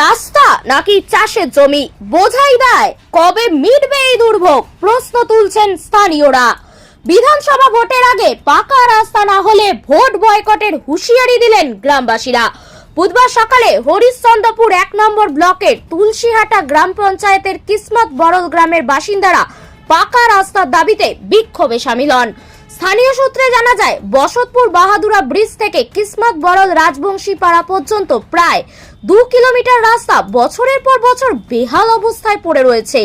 রাস্তা নাকি চাষের জমি? বোঝাই দেয় কবে মিটবে এই দুর্ভোগ, প্রশ্ন তুলছেন স্থানীয়রা। বিধানসভা ভোটের আগে পাকা রাস্তা না হলে ভোট বয়কটের হুঁশিয়ারি দিলেন গ্রামবাসীরা। বুধবার সকালে হরিশ্চন্দ্রপুর এক নম্বর ব্লকের তুলসীহাটা গ্রাম পঞ্চায়েতের কিসমত বড় গ্রামের বাসিন্দারা পাকা রাস্তার দাবিতে বিক্ষোভে সামিল হন। স্থানীয় সূত্রে জানা যায়, বসতপুর বাহাদুরা ব্রিজ থেকে কিসমত বরল রাজবংশী পাড়া পর্যন্ত প্রায় দু কিলোমিটার রাস্তা বছরের পর বছর বেহাল অবস্থায় পড়ে রয়েছে।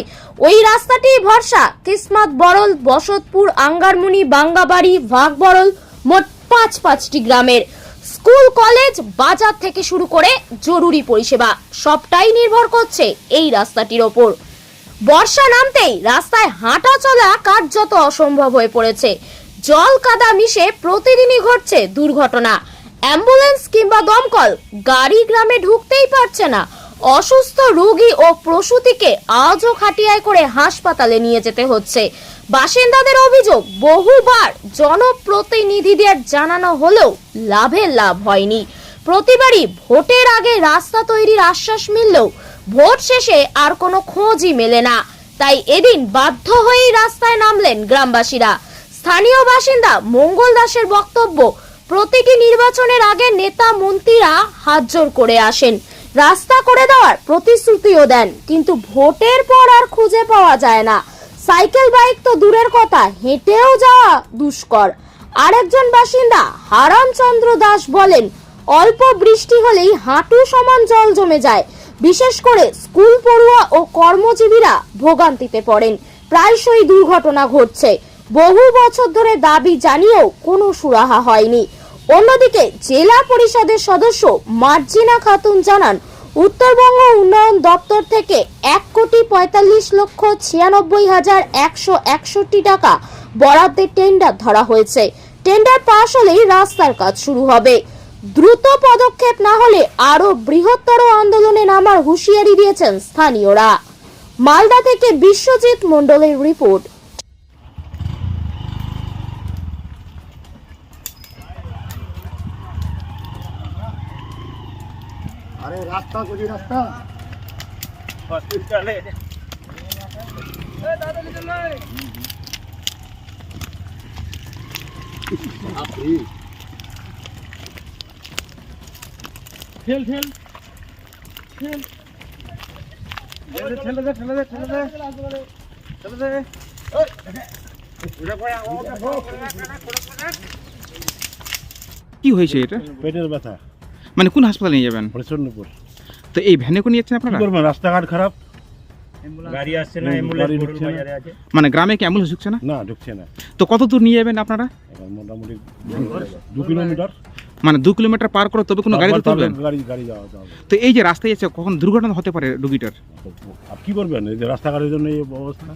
ওই রাস্তাটি ভরসা কিসমত বরল বসতপুর, আঙ্গারমুনি, বাঙ্গাবাড়ি, ভাগবড়ল মোট পাঁচ পাঁচটি গ্রামের। স্কুল, কলেজ, বাজার থেকে শুরু করে জরুরি পরিষেবা সবটাই নির্ভর করছে এই রাস্তাটির ওপর। বর্ষা নামতেই রাস্তায় হাঁটা চলা কার্যত অসম্ভব হয়ে পড়েছে। জল কাদা মিশে প্রতিদিনই ঘটছে দুর্ঘটনা। অ্যাম্বুলেন্স কিংবা দমকল গাড়ি গ্রামে ঢুকতেই পারছে না। অসুস্থ রোগী ও প্রসূতিকে আজও খাটিয়ায় করে হাসপাতালে নিয়ে যেতে হচ্ছে। বাসিন্দাদের অভিযোগ, বহুবার জনপ্রতিনিধিদের জানানো হলেও লাভের লাভ হয়নি। প্রতিবারই ভোটের আগে রাস্তা তৈরির আশ্বাস মিললেও ভোট শেষে আর কোনো খোঁজই মেলে না। তাই এদিন বাধ্য হয়েই রাস্তায় নামলেন গ্রামবাসীরা। স্থানীয় বাসিন্দা মঙ্গল দাসের বক্তব্য, প্রতিটি নির্বাচনের আগে নেতা মন্ত্রীরা হাতজোর করে আসেন। রাস্তা করে দেওয়ার প্রতিশ্রুতিও দেন, কিন্তু ভোটের পর আর খুঁজে পাওয়া যায় না। সাইকেল বাইক তো দূরের কথা, হেঁটেও যাওয়া দুষ্কর। আরেকজন বাসিন্দা হারামচন্দ্র দাস বলেন, অল্প বৃষ্টি হলেই হাঁটু সমান জল জমে যায় বিশেষ করে স্কুল পড়ুয়া ও কর্মজীবীরা ভোগান্তিতে পড়েন। প্রায়শই দুর্ঘটনা ঘটছে। বহু বছর ধরে দাবি জানিয়েও কোনো সুরাহা হয়নি। অন্যদিকে জেলা পরিষদের সদস্য মার্জিনা খাতুন জানান, উত্তরবঙ্গ উন্নয়ন দপ্তর থেকে এক কোটি পঁয়তাল্লিশ লক্ষ ছিয়ানব্বই হাজার একশো একষট্টি টাকা বরাদ্দের টেন্ডার ধরা হয়েছে। টেন্ডার পাশ হলেই রাস্তার কাজ শুরু হবে। দ্রুত পদক্ষেপ না হলে আরও বৃহত্তর আন্দোলনে নামার হুঁশিয়ারি দিয়েছেন স্থানীয়রা। মালদা থেকে বিশ্বজিৎ মণ্ডলের রিপোর্ট। আরে রাস্তা রাস্তা। ঠেল ঠেল ঠেলে দে ঠেলে দে ঠেলে দে ঠেলে দে কি হয়েছে এটা পেটের ব্যথা। মানে কোন হাসপাতালে নিয়ে যাবেন? প্রচন্ডপুর তো এই ভ্যানে করে নিয়ে যাচ্ছেন কি আপনারা করবেন রাস্তাঘাট খারাপ গাড়ি আসছে না হুম, অ্যাম্বুলেন্স গাড়ি গরুর ঢুকছে না। বাজারে আছে। মানে গ্রামে কি অ্যাম্বুলেন্স ঢুকছে না? না ঢুকছে না। তো কত দূর নিয়ে যাবেন আপনারা? এবার মোটামুটি দু কিলোমিটার মানে দু কিলোমিটার পার করে তবে কোনো গাড়ি তুলবেন? গাড়ি গাড়ি যাওয়া যাবে তো এই যে রাস্তায় যাচ্ছে কখন দুর্ঘটনা হতে পারে রুগীটার? আর কি করবেন এই যে রাস্তাঘাটের জন্য এই অবস্থা?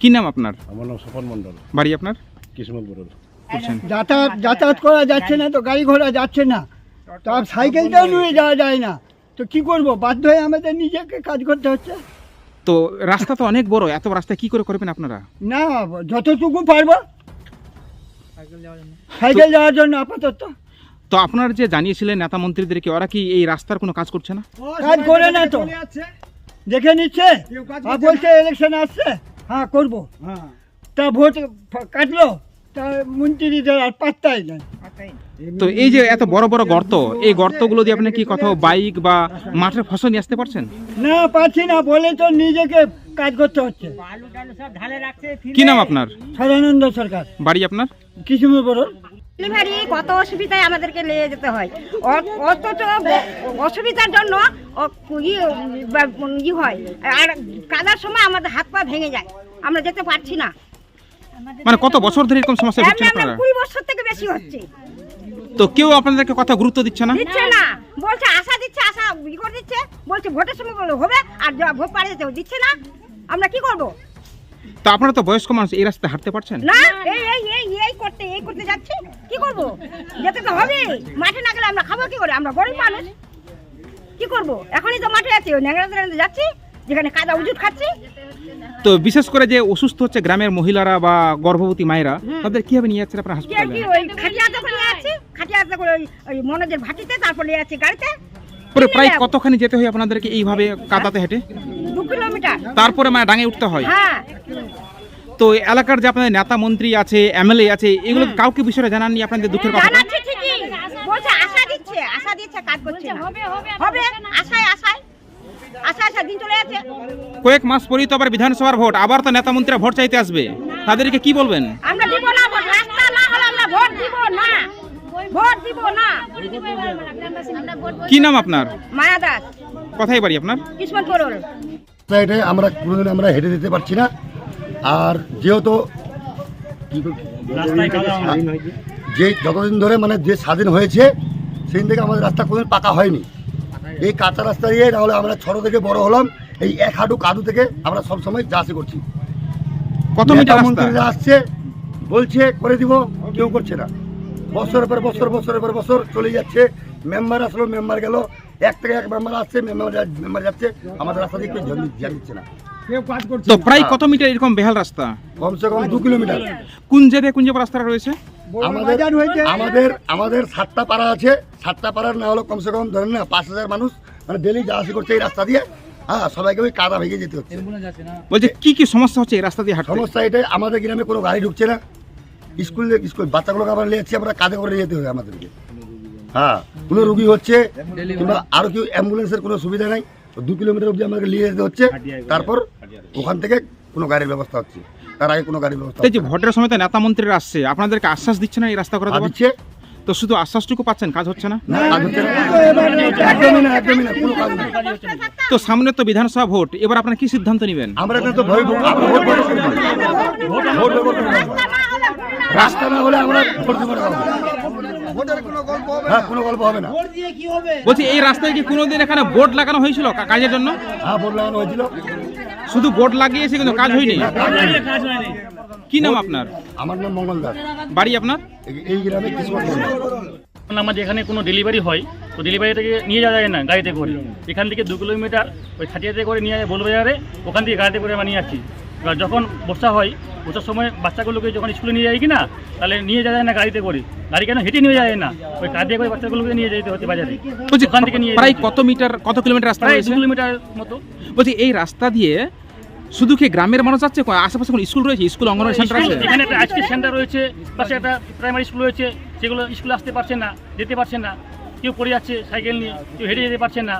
কি নাম আপনার? আমার নাম স্বপন মণ্ডল। বাড়ি আপনার? কিসমত বড়ল করছেন যাতায়াত যাতায়াত করা যাচ্ছে না তো গাড়ি ঘোড়া যাচ্ছে না। তো আর সাইকেলটাও নিয়ে যাওয়া যায় না। তো কি করব? বাধ্য হয়ে আমাদের নিজেকে কাজ করতে হচ্ছে। তো রাস্তা তো অনেক বড় এত রাস্তা কি করে করবেন আপনারা? না যতটুকু পারব। সাইকেল যাওয়ার জন্য আপাতত। তো আপনারা যে জানিয়েছিলেন নেতা মন্ত্রীদেরকে ওরা কি এই রাস্তার কোনো কাজ করছে না? কাজ করে না তো। দেখে নিচ্ছে? আর বলছে ইলেকশন আসছে। হ্যাঁ করব। তা ভোট কাটলো। তা মন্ত্রীদের আর পাত্তাই নেই। তো এই যে এত বড় বড় গর্ত এই গর্তগুলো দিয়ে আপনি কি কোথাও বাইক বা মাঠের ফসল নিয়ে আসতে পারছেন? না পারছি না। বলে তো নিজেকে কাজ করতে হচ্ছে। কি নাম আপনার? সদানন্দ সরকার। বাড়ি আপনার? কিসিমে বড় ডেলিভারি কত অসুবিধায় আমাদেরকে নিয়ে যেতে হয়? অথচ অসুবিধার জন্য ই হয়। আর কাদার সময় আমাদের হাত পা ভেঙে যায়। আমরা যেতে পারছি না। মানে কত বছর ধরে এরকম সমস্যা ভুগছেন আপনারা? কুড়ি বছর থেকে বেশি হচ্ছে। তো কেউ আপনাদেরকে কথা গুরুত্ব দিচ্ছে না? দিচ্ছে না। বলছে আশা দিচ্ছে আশা ই করে দিচ্ছে। বলছে ভোটের সময় বলে হবে আর ভোট পাড়ে যেতে দিচ্ছে না। আমরা কি করব? তো আপনারা তো বয়স্ক মানুষ এই রাস্তায় হাঁটতে পারছেন? না এই এই করতে এই করতে যাচ্ছি কি করব? যেতে তো হবে মাঠে না গেলে আমরা খাব কি করে? আমরা গরিব মানুষ। কি করব? এখনই তো মাঠে আছি ন্যাংরা যাচ্ছি যেখানে কাদা উজুট খাচ্ছি। তো বিশেষ করে যে অসুস্থ হচ্ছে গ্রামের মহিলারা বা গর্ভবতী মায়েরা তাদের কীভাবে নিয়ে যাচ্ছেন আপনার হাসপাতালে? খাটিয়াতে করে নিয়ে যাচ্ছি খাটিয়াতে করে ওই ওই মনোজের ভাটিতে তারপর নিয়ে যাচ্ছি গাড়িতে। পরে প্রায় কতখানি যেতে হয় আপনাদেরকে এইভাবে কাদাতে হেঁটে? দু কিলোমিটার। তারপরে মানে ডাঙে উঠতে হয়? হ্যাঁ। তো এলাকার যে আপনাদের নেতা মন্ত্রী আছে এমএলএ আছে এগুলো কাউকে বিষয়ে জানাননি আপনাদের দুঃখের কথা জানাচ্ছে ঠিকই। বলছে আশা দিচ্ছে আশা দিচ্ছে কাজ করছে না। হবে আশায় আশায়? আশা আশা দিন চলে যাচ্ছে। কয়েক মাস পরেই তো আবার বিধানসভার ভোট আবার তো নেতা মন্ত্রীরা ভোট চাইতে আসবে। তাদেরকে কি বলবেন? আমরা দিব না ভোট রাস্তা না হলে আমরা ভোট দিব না। ভোট দিব না। কি নাম আপনার? মায়া দাস। কথাই বাড়ি আপনার? কিসমত করল আমরা কোনোদিন আমরা হেঁটে দিতে পারছি না। আর যেহেতু যে যতদিন ধরে মানে যে স্বাধীন হয়েছে সেদিন থেকে আমাদের রাস্তা কোনোদিন পাকা হয়নি। এই কাঁচা রাস্তা দিয়ে নাহলে আমরা ছোট থেকে বড় হলাম এই এক হাঁটু কাদু থেকে আমরা সব সময় যা আসি করছি কত মন্ত্রীরা আসছে বলছে করে দিব। কেউ করছে না। বছরের পর বছর বছরের পর বছর চলে যাচ্ছে। মেম্বার আসলো মেম্বার গেল। এক থেকে এক মেম্বার আসছে মেম্বার মেম্বার যাচ্ছে। আমাদের রাস্তা দিয়ে কেউ দি- দিচ্ছে না। তো প্রায় কত মিটার এরকম বেহাল রাস্তা? কমসে কম দু কিলোমিটার। কোন জায়গায় কোন জায়গায় রাস্তাটা রয়েছে? আমাদের আমাদের আমাদের সাতটা পাড়া আছে। সাতটা পাড়ার না হলো কমসে কম ধরেন না পাঁচ হাজার মানুষ মানে ডেলি যাওয়া আসা করছে এই রাস্তা দিয়ে। হ্যাঁ সবাইকে ওই কাদা ভেঙে যেতে হচ্ছে। বলছে কি কি সমস্যা হচ্ছে এই রাস্তা দিয়ে হাঁটতে? সমস্যা এটাই আমাদের গ্রামে কোনো গাড়ি ঢুকছে না। স্কুল স্কুল বাচ্চাগুলোকে আমরা নিয়ে যাচ্ছি আমরা কাঁধে করে নিয়ে যেতে হবে আমাদেরকে। হ্যাঁ কোনো রুগী হচ্ছে কিংবা আরও কেউ অ্যাম্বুলেন্সের কোনো সুবিধা নাই। দু কিলোমিটার অবধি আমাদেরকে নিয়ে যেতে হচ্ছে তারপর ওখান থেকে কোনো গাড়ির ব্যবস্থা হচ্ছে তার আগে কোনো গাড়ির ব্যবস্থা তো এই যে ভোটের সময় তো নেতা মন্ত্রীরা আসছে আপনাদেরকে আশ্বাস দিচ্ছে না এই রাস্তা করা দিচ্ছে তো শুধু আশ্বাসটুকু পাচ্ছেন কাজ হচ্ছে না তো সামনে তো বিধানসভা ভোট এবার আপনারা কি সিদ্ধান্ত নেবেন আমরা তো। রাস্তা না হলে আমরা ভোট হ্যাঁ কোনো গল্প হবে না। বলছি এই রাস্তায় কি কোনোদিন এখানে বোর্ড লাগানো হয়েছিল কাজের জন্য? হ্যাঁ ভোট লাগানো হয়েছিল। শুধু বোর্ড লাগিয়েছে কিন্তু কাজ হয়নি? কি নাম আপনার? আমার নাম মঙ্গল দাস। বাড়ি আপনার? এই- গ্রামে কিসমত আমাদের এখানে কোনো ডেলিভারি হয় তো ডেলিভারি থেকে নিয়ে যাওয়া যায় না গাড়িতে করে। এখান থেকে দু কিলোমিটার ওই খাটিয়াতে করে নিয়ে যায় বোলবাজারে ওখান থেকে গাড়িতে করে আমরা নিয়ে যখন বর্ষা হয় বর্ষার সময় বাচ্চাগুলোকে যখন স্কুলে নিয়ে যায় কি না তাহলে নিয়ে যাওয়া যায় না গাড়িতে করে। গাড়ি কেন হেঁটে নিয়ে যায় না? ওই কাঁদিয়ে করে বাচ্চাগুলোকে নিয়ে যেতে হচ্ছে বাজারে। বলছি ওখান থেকে নিয়ে প্রায় কত মিটার কত কিলোমিটার রাস্তা প্রায় দু কিলোমিটার মতো। বলছি এই রাস্তা দিয়ে শুধু কি গ্রামের মানুষ যাচ্ছে? আশেপাশে কোনো স্কুল রয়েছে? স্কুল অঙ্গনওয়াড়ি সেন্টার আছে? এখানে একটা আজকে সেন্টার রয়েছে পাশে একটা প্রাইমারি স্কুল রয়েছে। সেগুলো স্কুলে আসতে পারছে না যেতে পারছে না। কেউ পড়ে যাচ্ছে সাইকেল নিয়ে কেউ হেঁটে যেতে পারছে না।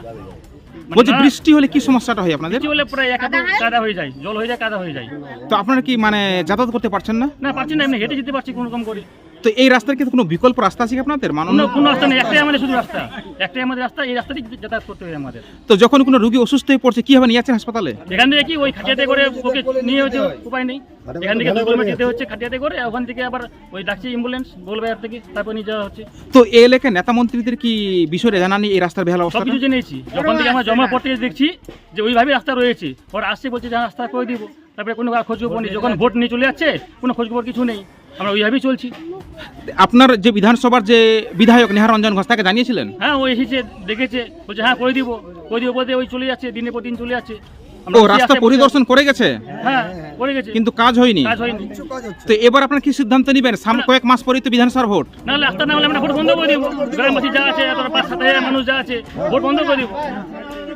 বলছি বৃষ্টি হলে কি সমস্যাটা হয় আপনাদের? বৃষ্টি হলে প্রায় এক হাঁটু কাদা হয়ে যায় জল হয়ে যায় কাদা হয়ে যায়। তো আপনারা কি মানে যাতায়াত করতে পারছেন না? না পারছেন না এমনি হেঁটে যেতে পারছি কোনো রকম করে। তো এই রাস্তার কিন্তু কোনো বিকল্প রাস্তা আছে কি আপনাদের? মাননীয় কোনো রাস্তা নেই একটাই আমাদের শুধু রাস্তা। একটাই আমাদের রাস্তা এই রাস্তাটি যাতায়াত করতে হয় আমাদের। তো যখন কোনো রোগী অসুস্থ হয়ে পড়ছে কীভাবে নিয়ে যাচ্ছেন হাসপাতালে? এখান থেকে কি ওই খাটিয়াতে করে ওকে নিয়ে হচ্ছে উপায় নেই। এখান থেকে দু কিলোমিটার যেতে হচ্ছে খাটিয়াতে করে ওখান থেকে আবার ওই ডাকছে অ্যাম্বুলেন্স গোলবাজার থেকে তারপর নিয়ে যাওয়া হচ্ছে। তো এই এলাকায় নেতা মন্ত্রীদের কি বিষয়ে জানানি এই রাস্তার বেহাল সব অবস্থা? কিছু জেনেছি। যখন থেকে আমরা জমা পড়তে দেখছি যে ওইভাবে রাস্তা রয়েছে। ওরা আসছে বলছে যে হ্যাঁ, রাস্তা করে দিব। তারপরে কোনো খোঁজ খবর নেই। যখন ভোট নিয়ে চলে যাচ্ছে কোনো খোঁজ খবর কিছু নেই। আমরা ওইভাবেই চলছি। আপনার যে বিধানসভার যে বিধায়ক নেহার রঞ্জন ঘোষ তাকে জানিয়েছিলেন? হ্যাঁ ও এসেছে দেখেছে বলছে হ্যাঁ করে দিব করে দিব বলতে ওই চলে যাচ্ছে দিনে পর দিন চলে যাচ্ছে। ও রাস্তা পরিদর্শন করে গেছে? হ্যাঁ করে গেছে। কিন্তু কাজ হয়নি। কাজ হয়নি। তো এবার আপনার কি সিদ্ধান্ত নেবেন? সামনে কয়েক মাস পরেই তো বিধানসভার ভোট। নাহলে রাস্তা না হলে আমরা ভোট বন্ধ করে দিব। গ্রামবাসী যা আছে এত পাঁচ সাত হাজার মানুষ যা আছে ভোট বন্ধ করে দিব।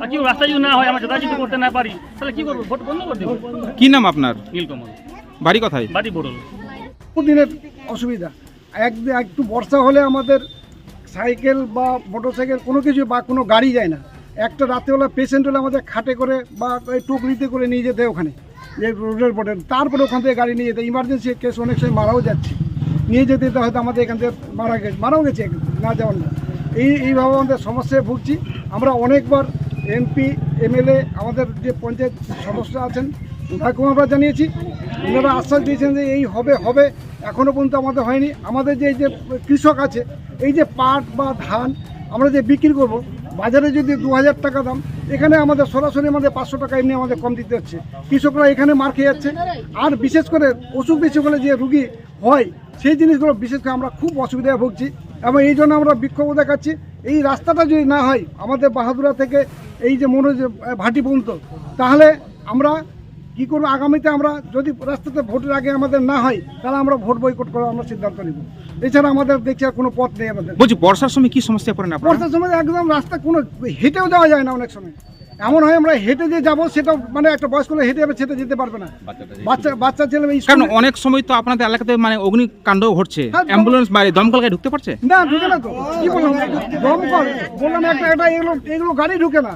আর কি রাস্তা যদি না হয় আমরা যাতায়াত করতে না পারি তাহলে কি করব? ভোট বন্ধ করে দেবো। কি নাম আপনার? নীলকমল। বাড়ি কোথায়? বাড়ি বড়ল। দিনের অসুবিধা। এক একটু বর্ষা হলে আমাদের সাইকেল বা মোটরসাইকেল কোনো কিছু বা কোনো গাড়ি যায় না। একটা রাতেবেলা পেশেন্ট হলে আমাদের খাটে করে বা ওই টুকরিতে করে নিয়ে যেতে ওখানে। যে রোডের পরে তারপরে ওখান থেকে গাড়ি নিয়ে যেতে। ইমার্জেন্সি কেস অনেক সময় মারাও যাচ্ছে। নিয়ে যেতে যেতে হয়তো আমাদের এখান থেকে মারা গেছে। মারাও গেছে না যাওয়ার না। এই এইভাবে আমাদের সমস্যায় ভুগছি। আমরা অনেকবার এমপি এমএলএ আমাদের যে পঞ্চায়েত সদস্য আছেন তাকেও আমরা জানিয়েছি। ওনারা আশ্বাস দিয়েছেন যে এই হবে হবে। এখনও পর্যন্ত আমাদের হয়নি। আমাদের যে এই যে কৃষক আছে, এই যে পাট বা ধান আমরা যে বিক্রি করব, বাজারে যদি দু হাজার টাকা দাম, এখানে আমাদের সরাসরি আমাদের পাঁচশো টাকা এমনি আমাদের কম দিতে হচ্ছে। কৃষকরা এখানে মার খেয়ে যাচ্ছে। আর বিশেষ করে অসুখ বিসুখ হলে যে রুগী হয়, সেই জিনিসগুলো বিশেষ করে আমরা খুব অসুবিধায় ভুগছি এবং এই জন্য আমরা বিক্ষোভ দেখাচ্ছি। এই রাস্তাটা যদি না হয়, আমাদের বাহাদুরা থেকে এই যে মনোজ ভাটি পর্যন্ত, তাহলে আমরা কি করব? আগামীতে আমরা যদি রাস্তাতে ভোটের আগে আমাদের না হয় তাহলে আমরা ভোট বয়কট করার আমরা সিদ্ধান্ত নিব। এছাড়া আমাদের দেখছি আর কোনো পথ নেই আমাদের। বলছি বর্ষার সময় কি সমস্যা পড়ে না বর্ষার সময় একদম রাস্তা কোনো হেঁটেও যাওয়া যায় না অনেক সময়। এমন হয় আমরা হেঁটে যে যাব সেটা মানে একটা বয়স্ক লোক হেঁটে যাবে সেটা যেতে পারবে না। বাচ্চা বাচ্চা ছেলে মেয়ে কারণ অনেক সময় তো আপনাদের এলাকাতে মানে অগ্নিকাণ্ড ঘটছে। হ্যাঁ, অ্যাম্বুলেন্স বা দমকল গাড়ি ঢুকতে পারছে? না ঢুকে না তো। কি বললাম? দমকল বললাম একটা একটা এগুলো এগুলো গাড়ি ঢুকে না।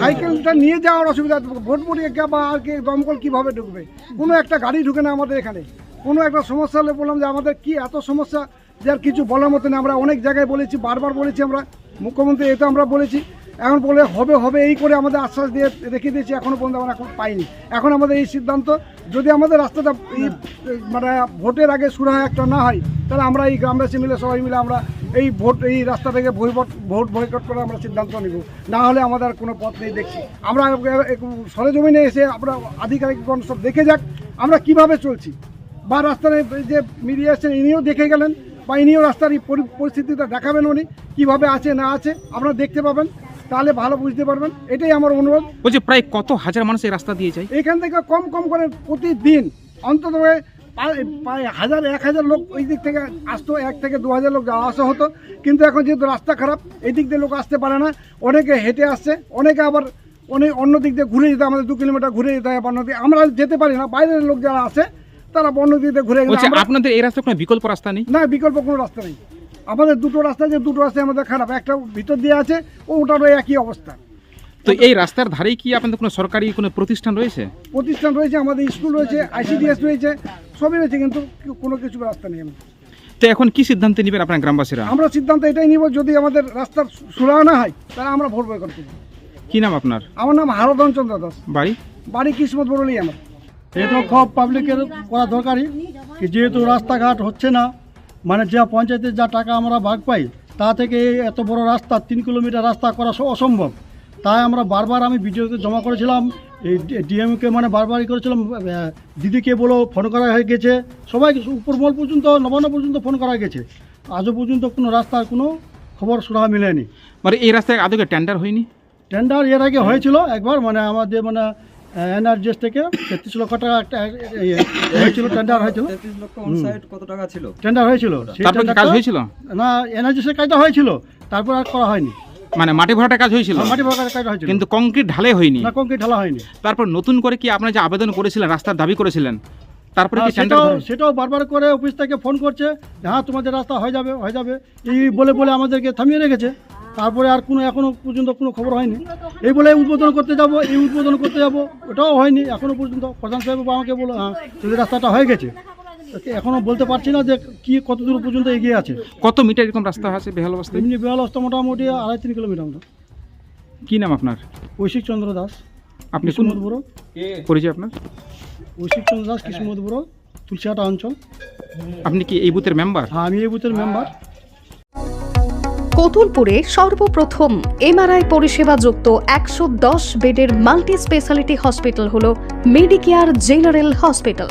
সাইকেলটা নিয়ে যাওয়ার অসুবিধা ভোট পড়িয়ে গিয়ে বা আর কি দমকল কীভাবে ঢুকবে? কোনো একটা গাড়ি ঢুকে না আমাদের এখানে। কোনো একটা সমস্যা হলে বললাম যে আমাদের কি এত সমস্যা যে আর কিছু বলার মতো না আমরা অনেক জায়গায় বলেছি বারবার বলেছি আমরা। মুখ্যমন্ত্রী এটা আমরা বলেছি। এখন বলে হবে হবে এই করে আমাদের আশ্বাস দিয়ে রেখে দিয়েছি এখনও পর্যন্ত আমরা এখন পাইনি। এখন আমাদের এই সিদ্ধান্ত যদি আমাদের রাস্তাটা মানে ভোটের আগে শুরু হয় একটা না হয় তাহলে আমরা এই গ্রামবাসী মিলে সবাই মিলে আমরা এই ভোট এই রাস্তা থেকে ভোট ভোট বয়কট করে আমরা সিদ্ধান্ত নিব। না হলে আমাদের আর কোনো পথ নেই দেখছি। আমরা সরেজমিনে এসে আমরা আধিকারিকগণ সব দেখে যাক আমরা কীভাবে চলছি। বা রাস্তার যে মিডিয়া এসেছেন ইনিও দেখে গেলেন বা ইনিও রাস্তার এই পরি- পরিস্থিতিটা দেখাবেন উনি কীভাবে আছে না আছে আপনারা দেখতে পাবেন। তাহলে ভালো বুঝতে পারবেন। এটাই আমার অনুরোধ। বলছি প্রায় কত হাজার মানুষ এই রাস্তা দিয়ে যায়? এখান থেকে কম কম করে প্রতিদিন অন্তত হাজার এক হাজার লোক ওই দিক থেকে আসতো এক থেকে দু হাজার লোক যাওয়া আসা হতো। কিন্তু এখন যেহেতু রাস্তা খারাপ এই দিক দিয়ে লোক আসতে পারে না। অনেকে হেঁটে আসছে অনেকে আবার অনেক অন্য দিক দিয়ে ঘুরে যেতে আমাদের দু কিলোমিটার ঘুরে যেতে হয় দিকে আমরা যেতে পারি না বাইরের লোক যারা আছে তারা দিক দিয়ে ঘুরে গেলে আপনাদের এই রাস্তা কোনো বিকল্প রাস্তা নেই? না বিকল্প কোনো রাস্তা নেই। আমাদের দুটো রাস্তা যে দুটো রাস্তা আমাদের খারাপ। একটা ভিতর দিয়ে আছে ও ওটারও একই অবস্থা। তো এই রাস্তার ধারেই কি আপনাদের কোনো সরকারি কোনো প্রতিষ্ঠান রয়েছে? প্রতিষ্ঠান রয়েছে আমাদের স্কুল রয়েছে আইসিডিএস রয়েছে সবই রয়েছে কিন্তু কোনো কিছু রাস্তা নেই আমাদের। তো এখন কি সিদ্ধান্ত নেবেন আপনার গ্রামবাসীরা? আমরা সিদ্ধান্ত এটাই নিব যদি আমাদের রাস্তার সুরাহ না হয় তাহলে আমরা ভোট বয় করতে কি নাম আপনার? আমার নাম হারদন চন্দ্র দাস। বাড়ি? বাড়ি কিসমত বড়লি আমার। এটা খুব পাবলিকের করা দরকারি কি যেহেতু রাস্তাঘাট হচ্ছে না মানে যা পঞ্চায়েতের যা টাকা আমরা ভাগ পাই তা থেকে এত বড় রাস্তা তিন কিলোমিটার রাস্তা করা অসম্ভব। তাই আমরা বারবার আমি ভিডিওতে জমা করেছিলাম এই ডিএমকে মানে বারবারই করেছিলাম দিদিকে বলো ফোন করা হয়ে গেছে সবাইকে উপরমল পর্যন্ত নবান্ন পর্যন্ত ফোন করা গেছে। আজও পর্যন্ত কোনো রাস্তার কোনো খবর শোনা মেলেনি। মানে এই রাস্তায় আদৌ টেন্ডার হয়নি? টেন্ডার এর আগে হয়েছিল একবার মানে আমাদের মানে এনআরজিএস থেকে তেত্রিশ লক্ষ টাকা একটা হয়েছিল টেন্ডার হয়েছিল। কত টাকা ছিল? টেন্ডার হয়েছিল। কাজ হয়েছিল? না এনআরজিএসের কাজটা হয়েছিল তারপর আর করা হয়নি। মানে মাটি ভরাটা কাজ হয়েছিল? মাটি ভাগার কাজ হয়েছিল। কিন্তু কংক্রিট ঢালে হয়নি। না কংক্রিট ঢালা হয়নি। তারপর নতুন করে কি আপনারা যে আবেদন করেছিলেন রাস্তার দাবি করেছিলেন তারপরে কি সেটাও সেটাও বারবার করে অফিস থেকে ফোন করছে হ্যাঁ তোমাদের রাস্তা হয়ে যাবে হয়ে যাবে। এই বলে বলে আমাদেরকে থামিয়ে রেখেছে। তারপরে আর কোনো এখনও পর্যন্ত কোনো খবর হয়নি। এই বলে উদ্বোধন করতে যাব এই উদ্বোধন করতে যাব ওটাও হয়নি। এখনও পর্যন্ত প্রধান সাহেব আমাকে বলো হ্যাঁ রাস্তাটা হয়ে গেছে। এখনও বলতে পারছি না যে কি কত দূর পর্যন্ত এগিয়ে আছে। কত মিটার এরকম রাস্তা আছে বেহাল অবস্থায়? এমনি বেহাল অবস্থা মোটামুটি আড়াই তিন কিলোমিটার মতো। কী নাম আপনার? ঐশিক চন্দ্র দাস। আপনি কৃষ্ণমদ বুড়ো পরিচয় আপনার? ঐশিক চন্দ্র দাস কৃষ্ণমদ বুড়ো তুলসিহাটা অঞ্চল। আপনি কি এই বুথের মেম্বার হ্যাঁ আমি এই বুথের মেম্বার কতুলপুরে সর্বপ্রথম এমআরআই পরিষেবা যুক্ত একশো দশ বেডের মাল্টি স্পেশালিটি হসপিটাল হল মেডিকেয়ার জেনারেল হসপিটাল।